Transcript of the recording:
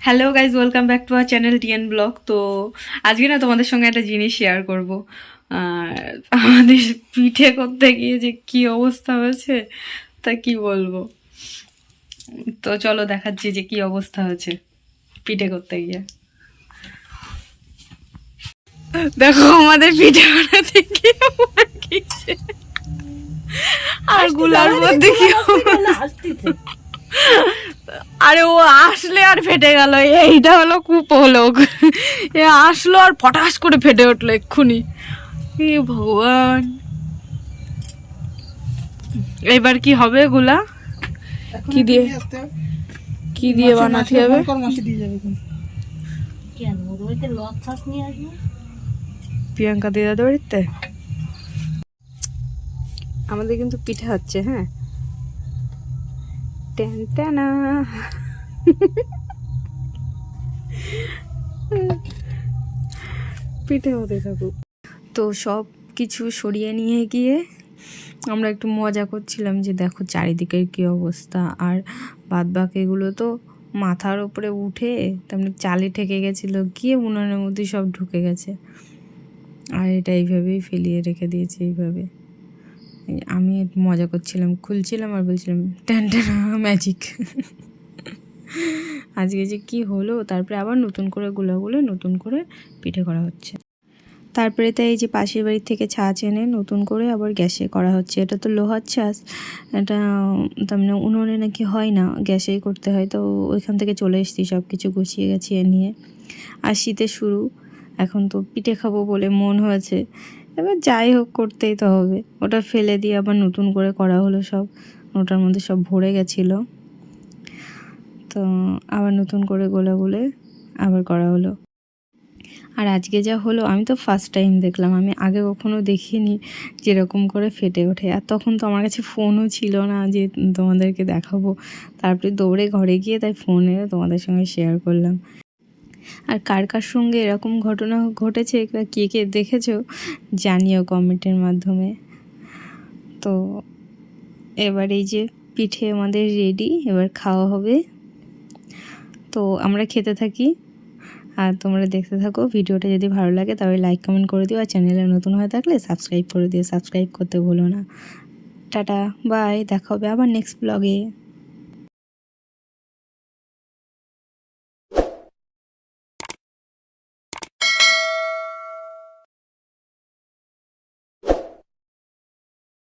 Hello guys welcome back to our channel TN blog তো আজকে না তোমাদের সঙ্গে একটা জিনিস শেয়ার করব। আমাদের পিঠে করতে গিয়ে যে কি অবস্থা হয়েছে তা কি বলব? তো চলো দেখাচ্ছি যে কি অবস্থা হয়েছে পিঠে করতে গিয়ে। দেখো আমাদের পিঠে বানাতে গিয়ে আরগুলার মধ্যে কি আরে ও আসলে আর ফেটে গেল এইটা হলো কুপলোক। এ আসলো আর ফটাস করে ফেটে উঠল এক্ষুনি। এ ভগবান। এবার কি হবে গুলা? কি দিয়ে? কি দিয়ে বানাতে হবে? প্রিয়াঙ্কা দিদা বাড়িতে? আমাদের কিন্তু পিঠে হচ্ছে হ্যাঁ? টেন টেনা পিঠে হতে থাকুক। তো সব কিছু সরিয়ে নিয়ে গিয়ে আমরা একটু মজা করছিলাম যে দেখো চারিদিকের কী অবস্থা। আর বাদ বাকিগুলো তো মাথার ওপরে উঠে তেমনি চালে ঠেকে গেছিল, গিয়ে উনুনের মধ্যে সব ঢুকে গেছে। আর এটা এইভাবেই ফেলিয়ে রেখে দিয়েছি এইভাবে। এই আমি মজা করছিলাম, খুলছিলাম আর বলছিলাম ট্যান ট্যান ম্যাজিক আজকে যে কি হলো, তারপরে আবার নতুন করে গুলাগুলো নতুন করে পিঠে করা হচ্ছে। তারপরে তাই এই যে পাশের বাড়ি থেকে ছাঁচ এনে নতুন করে আবার গ্যাসে করা হচ্ছে। এটা তো লোহার ছাঁচ এটা, তার মানে উনুনে নাকি হয় না, গ্যাসেই করতে হয়। তো ওইখান থেকে চলে এসেছি সব কিছু গুছিয়ে গেছিয়ে নিয়ে। আর শীতের শুরু, এখন তো পিঠে খাব বলে মন হয়েছে। এবার যাই হোক, করতেই তো হবে। ওটা ফেলে দিয়ে আবার নতুন করে করা হলো সব। ওটার মধ্যে সব ভরে গেছিল। তো আবার নতুন করে গোলা গুলে আবার করা হলো। আর আজকে যা হলো, আমি তো ফার্স্ট টাইম দেখলাম। আমি আগে কখনো দেখিনি যেরকম করে ফেটে ওঠে। আর তখন তো আমার কাছে ফোনও ছিল না যে তোমাদেরকে দেখাবো। তারপরে দৌড়ে ঘরে গিয়ে তাই ফোনে তোমাদের সঙ্গে শেয়ার করলাম। আর কার কার সঙ্গে এরকম ঘটনা ঘটেছে বা কে কে দেখেছ, জানিও কমেন্টের মাধ্যমে। তো এবার এই যে পিঠে আমাদের রেডি এবার খাওয়া হবে। তো আমরা খেতে থাকি। আর তোমরা দেখতে থাকো, ভিডিওটা যদি ভালো লাগে তাহলে লাইক কমেন্ট করে দিও। আর চ্যানেলে নতুন হয়ে থাকলে সাবস্ক্রাইব করে দিও। সাবস্ক্রাইব করতে ভুলো না। টাটা বাই দেখা হবে আবার নেক্সট ব্লগে